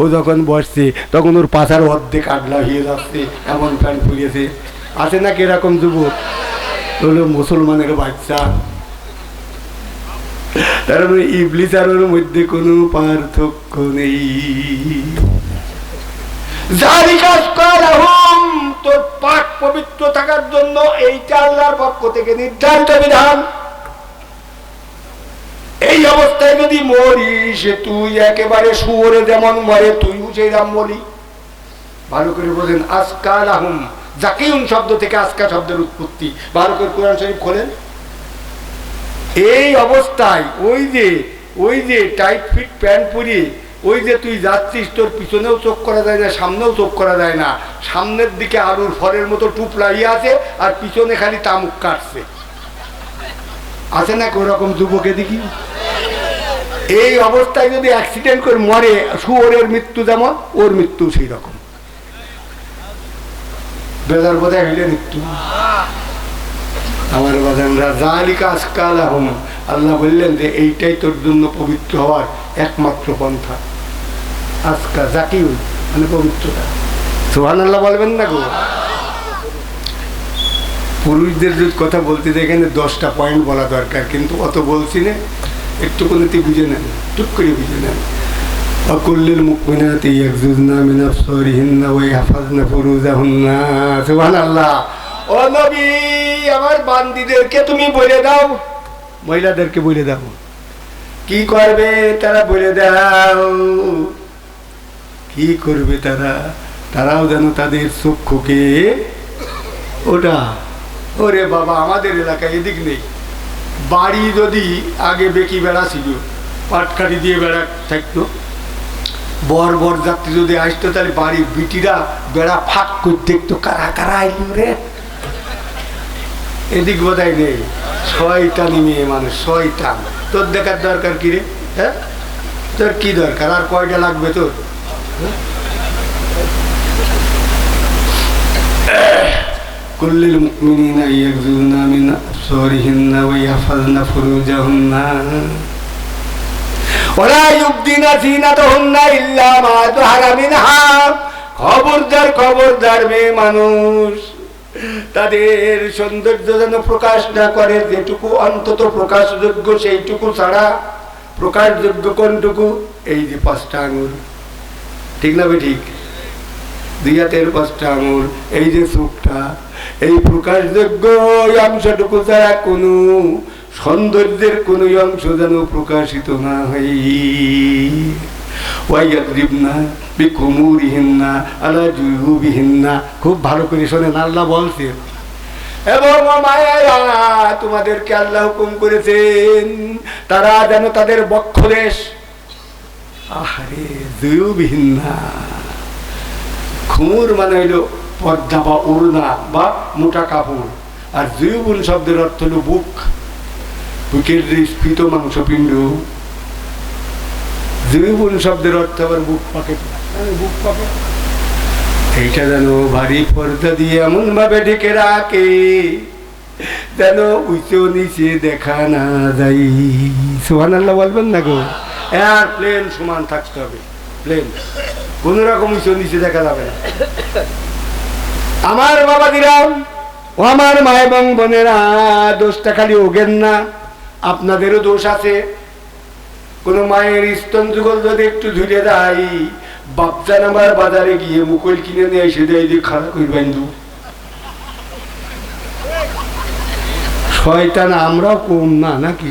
ও যখন বসছে, তখন ওর পাশার অর্ধেক আগলা হয়ে যাচ্ছে, এমন প্যান্ট ফুরিয়েছে আছে নাকি এরকম যুবক? হলো মুসলমানের বাচ্চা। তার মানে ইবলিস আর ওর মধ্যে কোনো পার্থক্য নেই। তোর পাক পবিত্র থাকার জন্য এইটা আল্লাহর পক্ষ থেকে নির্ধারিত বিধান। এই অবস্থায় যদি মরিস, তুই একেবারে শুয়োরে যেমন মরে, তুইও সেই রাম বলি। ভালো করে বলেন আসকাল আহম জাকিউন শব্দ থেকে আসকা শব্দের উৎপত্তি। ভালো করে কোরআন শরীফ খোলেন। এই অবস্থায় ওই যে ওই যে টাইট ফিট প্যান্ট পরিয়ে, ওই যে তুই যাচ্ছিস, তোর পিছনেও চোখ করা যায় না, সামনেও চোখ করা যায় না। সামনের দিকে আলুর ফলের মতো টুপ লাগিয়ে আছে আর পিছনে খালি তামুক কাটছে। আছে না ওরকম যুবকে দেখি? এই অবস্থায় যদি অ্যাক্সিডেন্ট করে মরে, শুয়োরের মৃত্যু যেমন, ওর মৃত্যু সেই রকম বেজার বোধহয় হইলে মৃত্যু। আমার বাজানরা, জালিকা আসকাল আহম আল্লাহ বললেন যে, এইটাই তোর জন্য পবিত্র হওয়ার একমাত্র পন্থা। আজকা জাকিউল মানে পবিত্রতা। সোহান আল্লাহ বলবেন না গো। পুরুষদের যদি কথা বলতে এখানে দশটা পয়েন্ট বলা দরকার, কিন্তু অত বলছি না। একটু কোনোতে বুঝে নেন টুক করে বুঝে নেন وكل المؤمنات يغضضن من أبصارهن ويحفظن فروجهن سبحان الله ও নবী আমার বান্দিদেরকে তুমি বলে দাও মহিলাদেরকে বলে দাও কি করবে তারা বলে দাও কি করবে তারা তারাও যেন তাদের চক্ষুকে ওটা ওরে বাবা আমাদের এলাকায় এদিক নেই বাড়ি যদি আগে বেকি বেড়া ছিল পাটকাঠি দিয়ে বেড়া থাকতো, বর বর যাত্রী যদি আসতো, তাহলে বাড়ির বিটিরা বেড়া ফাঁক করে দেখতো, কারা কারা আইল রে? এদিক বোধহয় নেই। শয়তানি মেয়ে মানুষ, শয়তান। তোর দেখার দরকার কি রে? হ্যাঁ? তোর কি দরকার? আর কয়টা লাগবে তোর? كل المؤمنين يغضون من أبصارهن ويحفظن فروجهن ولا يبدين زينتهن إلا ما ظهر منها খবরদার খবরদার মেয়ে মানুষ তাদের সৌন্দর্য যেন প্রকাশ না করে যেটুকু অন্তত প্রকাশযোগ্য সেইটুকু ছাড়া প্রকাশযোগ্য কোনটুকু এই যে পাঁচটা আঙুল ঠিক না বে ঠিক দুই হাতের পাঁচটা আঙুল, এই যে চোখটা এই প্রকাশযোগ্য ওই অংশটুকু ছাড়া কোনো সৌন্দর্যের কোন অংশ যেন প্রকাশিত না হয়। ওয়াইয়াদ্রিবনা বিকুমুরিহিন্না আলা জুয়ুবিহিন্না। খুব ভালো করে শোনেন, আল্লাহ বলছেন এবং তোমাদেরকে আল্লাহ হুকুম করেছেন, তারা যেন তাদের বক্ষদেশ আহারে, জুয়ুবিহিন্না। খুমুর মানে হইল পর্দা বা ওড়না বা মোটা কাপড়। আর জৈবন শব্দের অর্থ হলো বুক। বুকের যে স্ফীত মাংসপিণ্ড জৈবন শব্দের অর্থ আবার বুক পাকে বুক পাকে এইটা যেন ভারী পর্দা দিয়ে এমন ভাবে ঢেকে রাখে যেন উঁচু নিচে দেখা না যাই সোহান আল্লাহ বলবেন না গো? আর প্লেন সমান থাকতে হবে। প্লেন। কোন রকম নিচে দেখা যাবে না। আমার বাবা দিলাম, ও আমার মা এবং বোনেরা দোষটা খালি ওগেন না, আপনাদেরও দোষ আছে। কোনো মায়ের স্তন যুগল যদি একটু ধুলে দেয় বাপজান আমার বাজারে গিয়ে মুকুল কিনে নিয়ে এসে দেয় যে খারাপ করবেন দু শয়তান, আমরাও কম না নাকি?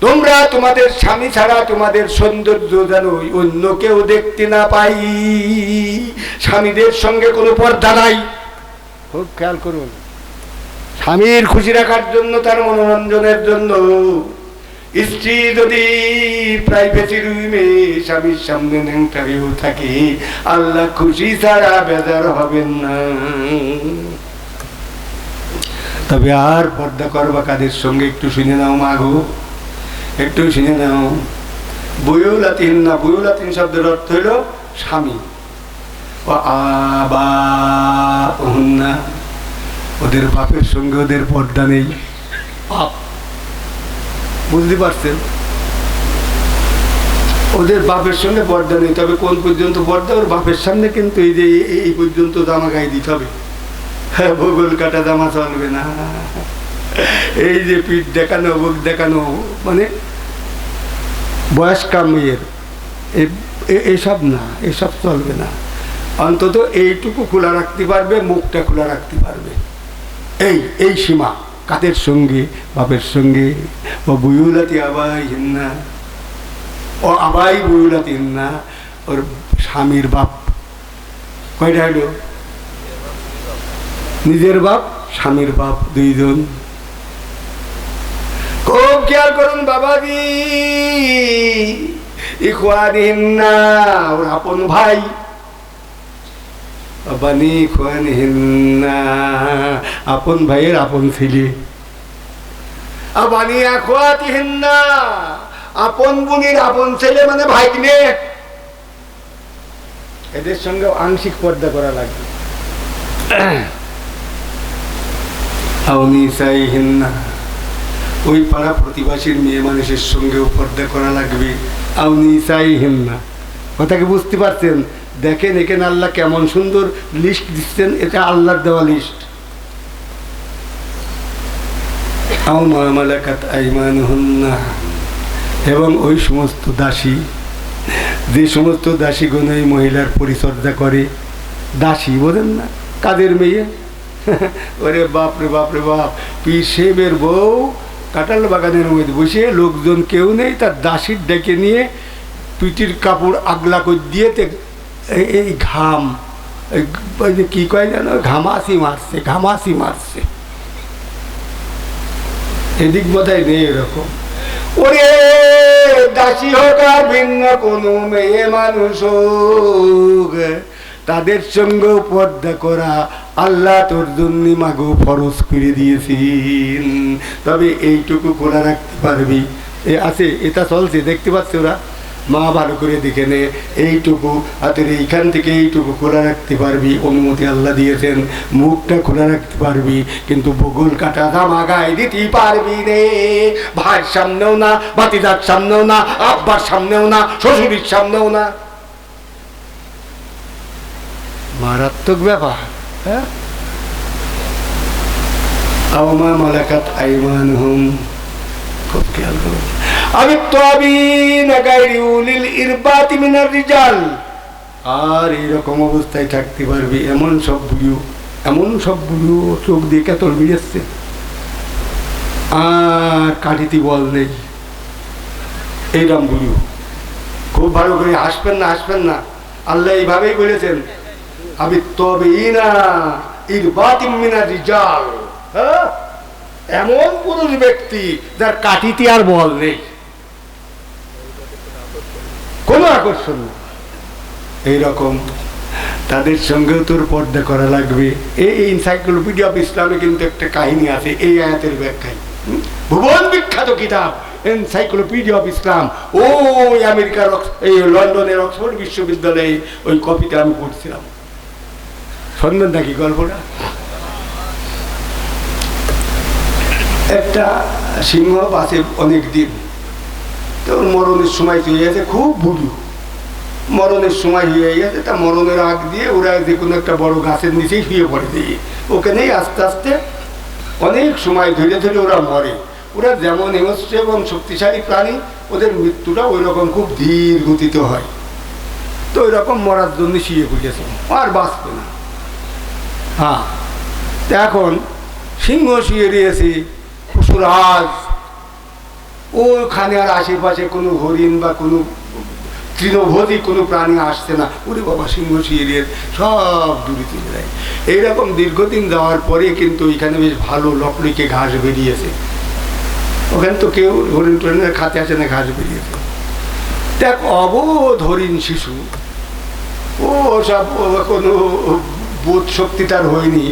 তোমরা তোমাদের স্বামী ছাড়া তোমাদের সৌন্দর্য যেন অন্য কেউ দেখতে না পাই। স্বামীদের সঙ্গে কোনো পর্দা নাই। খুব খেয়াল করুন। স্বামীর খুশি রাখার জন্য, তার মনোরঞ্জনের জন্য স্ত্রী যদি প্রাইভেসি রুমে স্বামীর সামনে ন্যাংটারেও থাকে, আল্লাহ খুশি ছাড়া বেজার হবেন না। তবে আর পর্দা করবা কাদের সঙ্গে একটু শুনে নাও মাগো একটু শুনে নাও। বইউলাতিন না বইউলাতিন শব্দের অর্থ হইল স্বামী। ও আবা না ওদের বাপের সঙ্গে ওদের পর্দা নেই। বাপ। বুঝতে পারছেন? ওদের বাপের সঙ্গে পর্দা নেই তবে কোন পর্যন্ত পর্দা? ওর বাপের সামনে কিন্তু এই যে এই- এই পর্যন্ত জামা গায়ে দিতে হবে। হ্যাঁ ভূগোল কাটা জামা চলবে না। এই যে পিঠ দেখানো, বুক দেখানো মানে বয়স্কা মেয়ের, এ- এ- এসব না, এসব চলবে না। অন্তত এইটুকু খোলা রাখতে পারবে, মুখটা খোলা রাখতে পারবে। এই এই সীমা, কাদের সঙ্গে, বাপের সঙ্গে? ও বুয়ুলাতি আবাই হিন্না, ও আবাই বুয়ুলাতি হিন্না, ওর স্বামীর বাপ। কয়টা হলো? নিজের বাপ, স্বামীর বাপ, দুইজন। খেয়াল করুন বাবাজি। ইখওয়ানিহিন্না ওর আপন ভাই। বানি ইখওয়ানিহিন্না আপন ভাইয়ের আপন ছেলে। আবানি আখওয়াতিহিন্না আপন বোনের আপন ছেলে মানে ভাগ্নে। এদের সঙ্গে আংশিক পর্দা করা লাগবে। আউনি চাইহিন্না ওই পাড়া প্রতিবাসীর মেয়ে মানুষের সঙ্গেও পর্দা করা লাগবে। আউনি চাইহিন না কথা কি বুঝতে পারছেন? দেখেন এখানে আল্লাহ কেমন সুন্দর লিস্ট দিচ্ছেন, এটা আল্লাহর দেওয়া লিস্ট এবং ওই সমস্ত দাসী, যে সমস্ত দাসীগণ এই মহিলার পরিচর্যা করে, দাসী বোঝেন না, কাদের মেয়ে? ওরে বাপরে বাপরে বাপ, পীর সাহেবের বউ কাঁঠাল বাগানের মধ্যে বসে লোকজন কেউ নেই, তার দাসির ডেকে নিয়ে পিটির কাপড় আগলা করে দিয়ে এই- ঘাম কি কয় জানো ঘামাসি মারছে ঘামাসি মারছে। এদিক বোধহয় নেই এরকম। ওরে দাসী হোক আর ভিন্ন কোনো মেয়ে মানুষ তাদের সঙ্গে পর্দা করা আল্লাহ তোর জন্য মাগো ফরজ করে দিয়েছেন। তবে এইটুকু খোলা রাখতে পারবি। এ আছে, এটা চলছে, দেখতে পাচ্ছ ওরা? মা ভালো করে দেখে নে, এইটুকু হাতের এইখান থেকে এইটুকু খোলা রাখতে পারবি, অনুমতি আল্লাহ দিয়েছেন। মুখটা খোলা রাখতে পারবি, কিন্তু বগল কাটা জামা গায়ে দিতে পারবি রে। ভাইয়ের সামনেও না, বাতিদার সামনেও না, আব্বার সামনেও না, শ্বশুরির সামনেও না। মারাত্মক ব্যাপার হ্যাঁ? আওমা মালাকাত আইমান হুম খুব খেয়াল করুন আমি তবিন গাইরি উলিল ইরবাতি মিনার রিজাল। আর এইরকম অবস্থায় থাকতে পারবি, এমন সব বুড়িও, এমন সব বুড়িও চোখ দিয়ে কেতল বেরিয়েছে আর কাঠিতে বল নেই। এইরকম বুড়িও। খুব ভালো করে হাসবেন না হাসবেন না। আল্লাহ এইভাবেই বলেছেন এমন পুরুষ ব্যক্তি যার কাটিতে আর বল নেই। কোনো আকর্ষণ এইরকম তাদের সঙ্গেও তোর পর্দা করা লাগবে। এই ইনসাইক্লোপিডিয়া অফ ইসলামে কিন্তু একটা কাহিনী আছে, এই আয়াতের ব্যাখ্যায়। ভুবন বিখ্যাত কিতাব এনসাইক্লোপিডিয়া অফ ইসলাম ওই আমেরিকার এই লন্ডনের অক্সফোর্ড বিশ্ববিদ্যালয়ে ওই কপিটা আমি পড়ছিলাম। শুনবেন নাকি গল্পটা? একটা সিংহ বাসে অনেক দিন। তো মরণের সময় হয়ে গেছে, খুব বুড়ি মরণের সময় হয়ে গেছে, তা মরণের আগ দিয়ে ওরা যে কোনো একটা বড় গাছের নিচেই শুয়ে পড়ে দিয়ে ওখানেই আস্তে আস্তে অনেক সময় ধরে ধরে ওরা মরে। ওরা যেমন হিংস্র এবং শক্তিশালী প্রাণী, ওদের মৃত্যুটা ওই রকম খুব ধীর গতিতে হয়। তো ওই রকম মরার জন্য শুয়ে পড়েছে, আর বাঁচবে না। হ্যাঁ। এখন সিংহ শুয়ে রয়েছে পশুরাজ ওখানে আর আশেপাশে কোনো হরিণ বা কোনো তৃণভোজী, কোনো প্রাণী আসছে না। ওরে বাবা, সিংহ শিরিয়ে সব দূরে চলে যায়। এইরকম দীর্ঘদিন যাওয়ার পরে কিন্তু এখানে বেশ ভালো লকড়িকে ঘাস বেরিয়েছে। ওখানে তো কেউ হরিণ টরিণের খাতে আছে না, ঘাস বেরিয়েছে। দেখ, অবোধ হরিণ শিশু। ও সব কোনো বোধ শক্তি তার হয়নি।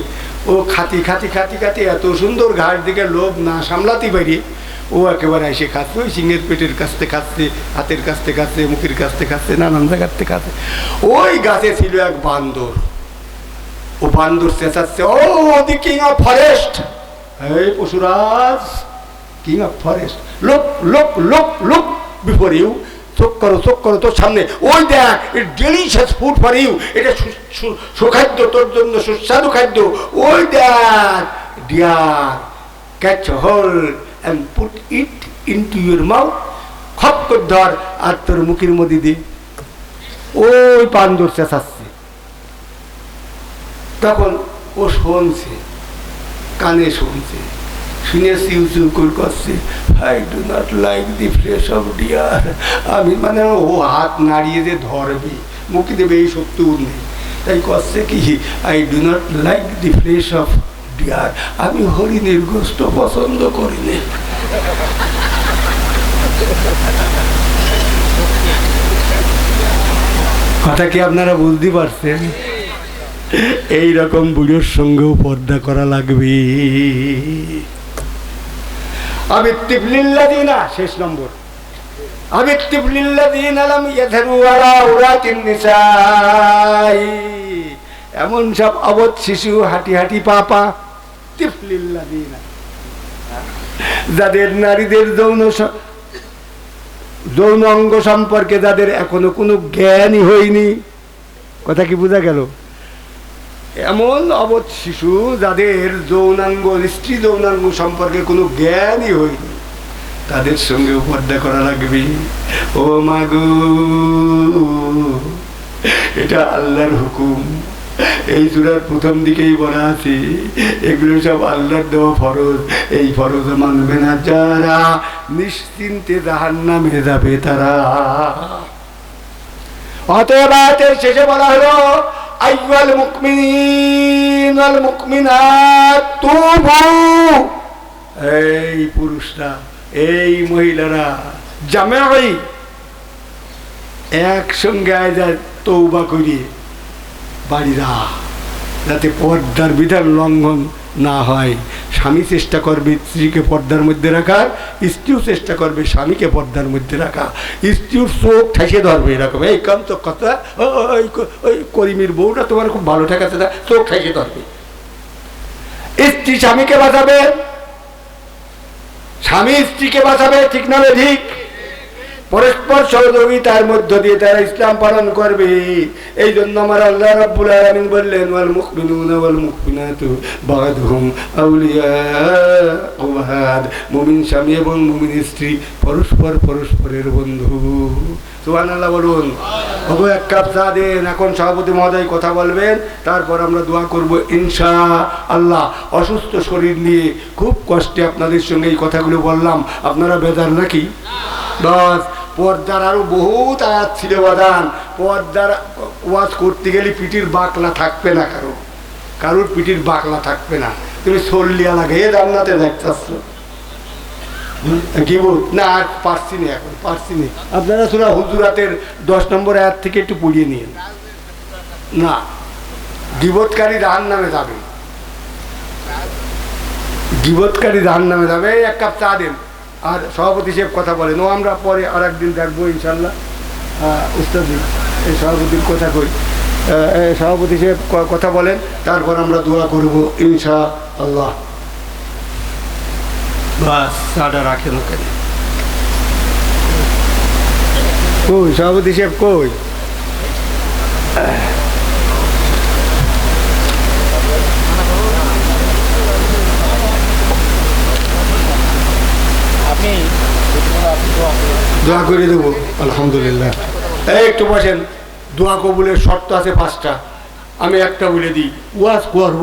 ও খাতি খাতি খাতি খাতি এত সুন্দর ঘাস দিকে লোভ না সামলাতে পারি। ও একেবারে এসে খাচ্ছে, ওই সিংহের পেটের কাছ থেকে খাচ্ছে, হাতের কাছ থেকে খাচ্ছে, মুখের কাছতে খাচ্ছে, নানান জায়গার থেকে খাচ্ছে। ওই গাছে ছিল এক বান্দর। ও বান্দর চেঁচাচ্ছে, ও, দি কিং অফ ফরেস্ট এই পশুরাজ কিং অফ ফরেস্ট লোক লোক লোক লোক বিফোর ইউ চোখ করো চোখ করো তোর সামনে। ওই দেখ ডেলিশিয়াস ফুড ফর ইউ এটা সুখাদ্য, তোর জন্য সুস্বাদু খাদ্য। ওই দেখ deer catch whole and put it into your mouth খপ করে ধর, আর তোর মুখের মধ্যে দি। ওই পান্দর চেঁচাচ্ছে তখন ও শুনছে, কানে শুনছে। শুনে সিউ সিউ করে করছে I do not like the flesh of deer আমি মানে ও হাত নাড়িয়ে যে ধরবে, মুখে দেবে এই শক্তি ওর নেই। তাই করছে কি I do not like the flesh of deer আমি হরিণের গোস্ত পছন্দ করি না। কথা কি আপনারা বুঝতে পারছেন? এই রকম বুড়োর সঙ্গেও পর্দা করা লাগবে। আমি তিবলিল্লাদিনা শেষ নম্বর। আমি তিবলিল্লাদিন আলাম ইয়াধারু আলা উরাতিন নিসাই। এমন সব অবধ শিশু, হাঁটি হাঁটি পাপা তিফলিল্লাদিনা যাদের নারীদের যৌন যৌন অঙ্গ সম্পর্কে যাদের এখনও কোনো জ্ঞানই হয়নি। কথা কি বোঝা গেল? এমন অবধ শিশু যাদের যৌনাঙ্গ, স্ত্রী যৌনাঙ্গ সম্পর্কে কোনো জ্ঞানই হয়নি, তাদের সঙ্গে পর্দা করা লাগবে। ও মাগু এটা আল্লাহর হুকুম। এই চূড়ার প্রথম দিকেই বলা আছে, এগুলো সব আল্লাহর দেওয়া ফরজ। এই ফরজ মানবে না যারা, নিশ্চিন্তে জাহান নামে যাবে তারা। অতএব শেষে বলা হলো এই পুরুষরা, এই মহিলারা, জামাই, একসঙ্গে আয় যায় তৌবা করিয়ে বাড়িরা, যাতে পর্দার বিধান লঙ্ঘন না হয়। স্বামী চেষ্টা করবে, স্ত্রীকে পর্দার মধ্যে রাখার স্ত্রীও চেষ্টা করবে স্বামীকে পর্দার মধ্যে রাখা। স্ত্রীর চোখ ঠেসে ধরবে এরকম। এই কাম তো কথা ওই করিমির বউটা তোমার খুব ভালো ঠেকাচ্ছে না, চোখ ঠেসে ধরবে। স্ত্রী স্বামীকে বাঁচাবে, স্বামী স্ত্রীকে বাঁচাবে, ঠিক না ঠিক? পরস্পর সহযোগিতার মধ্য দিয়ে তারা ইসলাম পালন করবে। এই জন্য আমার আল্লাহ রাব্বুল আলামিন বললেন ওয়াল মুমিনুনা ওয়াল মুমিনাতু বাদহুম আউলিয়াউ বাদ মুমিন স্বামী এবং মুমিন স্ত্রী পরস্পর পরস্পরের বন্ধু। সুবহানাল্লাহ বলুন। ওগো এক কাপ চা দেন এখন সভাপতি মহোদয় কথা বলবেন তারপর আমরা দোয়া করব ইনশা আল্লাহ অসুস্থ শরীর নিয়ে খুব কষ্টে আপনাদের সঙ্গে এই কথাগুলো বললাম। আপনারা বেদার নাকি? বাস। পর্দার আরও বহুত আয়াত ছিল বাদান। পর্দার ওয়াজ করতে গেলে পিঠির বাকলা থাকবে না কারও। কারোর পিঠির বাকলা থাকবে না। তুমি সল্লিয়া লাগে জান্নাতে দেখতেছ। কি বল? না, আর পারছি না এখন, পারছি না। আপনারা সুরা হুজুরাতের দশ নম্বর আয়াত থেকে একটু পড়িয়ে নিন না, গিবৎকারী জাহান নামে যাবে। গিবৎকারী জাহান নামে যাবে, এক কাপ চা দেন। আর সভাপতি সাহেব কথা বলেন। ও আমরা পরে আর একদিন দেখব ইনশাল্লাহ। উস্তাদ এই সভাপতির কথা কই। সভাপতি সাহেব কথা বলেন তারপর আমরা দোয়া করব ইনশা আল্লাহ বাস রাখেন ওখানে কই সভাপতি সাহেব কই? দোয়া করে দেবো, আলহামদুলিল্লাহ। এই একটু বসেন, দোয়া কবুলের শর্ত আছে পাঁচটা। আমি একটা বলে দিই, ওয়াজ করব